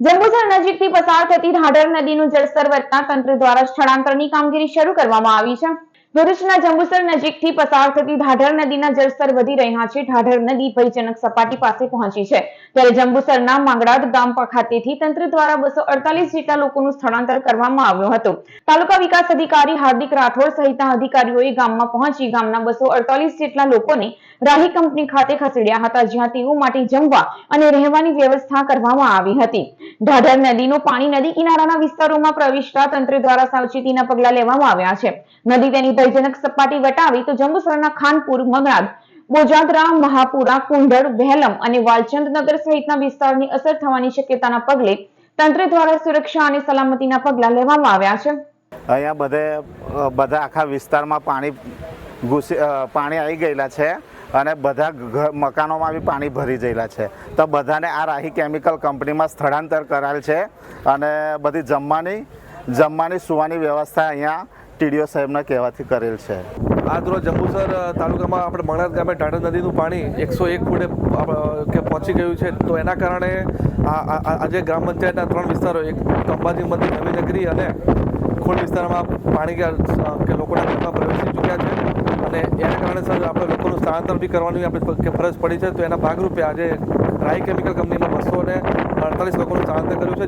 જંબુસર નજીકથી પસાર થતી ઢાઢર નદીનું જળસ્તર વધતા તંત્ર દ્વારા સ્થળાંતરની કામગીરી શરૂ કરવામાં આવી છે. ભરૂચના જંબુસર નજીકથી પસાર થતી ઢાઢર નદીના જળસ્તર વધી રહ્યા છે. ઢાઢર નદી ભયજનક સપાટી પાસે પહોંચી છે. ત્યારે જંબુસરના માંગડાદ ગામ ખાતેથી તંત્ર દ્વારા બસો અડતાલીસ જેટલા લોકોનું સ્થળાંતર કરવામાં આવ્યું હતું. તાલુકા વિકાસ અધિકારી હાર્દિક રાઠોડ સહિતના અધિકારીઓએ ગામમાં પહોંચી ગામના બસો જેટલા લોકોને રાહી કંપની ખાતે ખસેડ્યા હતા, જ્યાં તેઓ માટે જમવા અને રહેવાની વ્યવસ્થા કરવામાં આવી હતી. ઢાઢર નદીનું પાણી નદી કિનારાના વિસ્તારોમાં પ્રવેશતા તંત્ર દ્વારા સાવચેતીના પગલા લેવામાં આવ્યા છે. નદી તેની ભયજનક સપાટી વટાવી તો જંબુસરના ખાનપુર મગનાદ બોજાદરા મહાપુરા કુંડળ વહેલમ અને વાલચંદનગર સહિતના વિસ્તારની અસર થવાની શક્યતાના પગલે તંત્ર દ્વારા સુરક્ષા અને સલામતીના પગલા લેવામાં આવ્યા છે. અહીંયા બધે બધા આખા વિસ્તારમાં પાણી ઘૂસી પાણી આવી ગયેલા છે અને બધા મકાનોમાં બી પાણી ભરી ગયેલા છે. તો બધાને આ રાહી કેમિકલ કંપનીમાં સ્થળાંતર કરાયેલ છે અને બધી જમવાની જમવાની, સુવાની વ્યવસ્થા અહીંયા ટીડીઓ સાહેબના કહેવાથી કરેલ છે. આજ રોજ જંબુસર તાલુકામાં આપણે મણાદ ગામે ટાટા નદીનું પાણી એકસો એક ફૂટે કે પહોંચી ગયું છે. તો એના કારણે આ- આ- આ- આજે ગ્રામ પંચાયતના ત્રણ વિસ્તારો, એક અંબાજી મંદિર નવીનગરી અને ખોડ વિસ્તારમાં પાણી કે લોકોના ઘરમાં પ્રવેશી ચૂક્યા છે. અને એના કારણે સર, આપણે લોકોનું સ્થળાંતર બી કરવાની આપણે ફરજ પડી છે. તો એના ભાગરૂપે આજે રાય કેમિકલ કંપનીમાં બસો ને અડતાલીસ લોકોનું સ્થળાંતર કર્યું છે.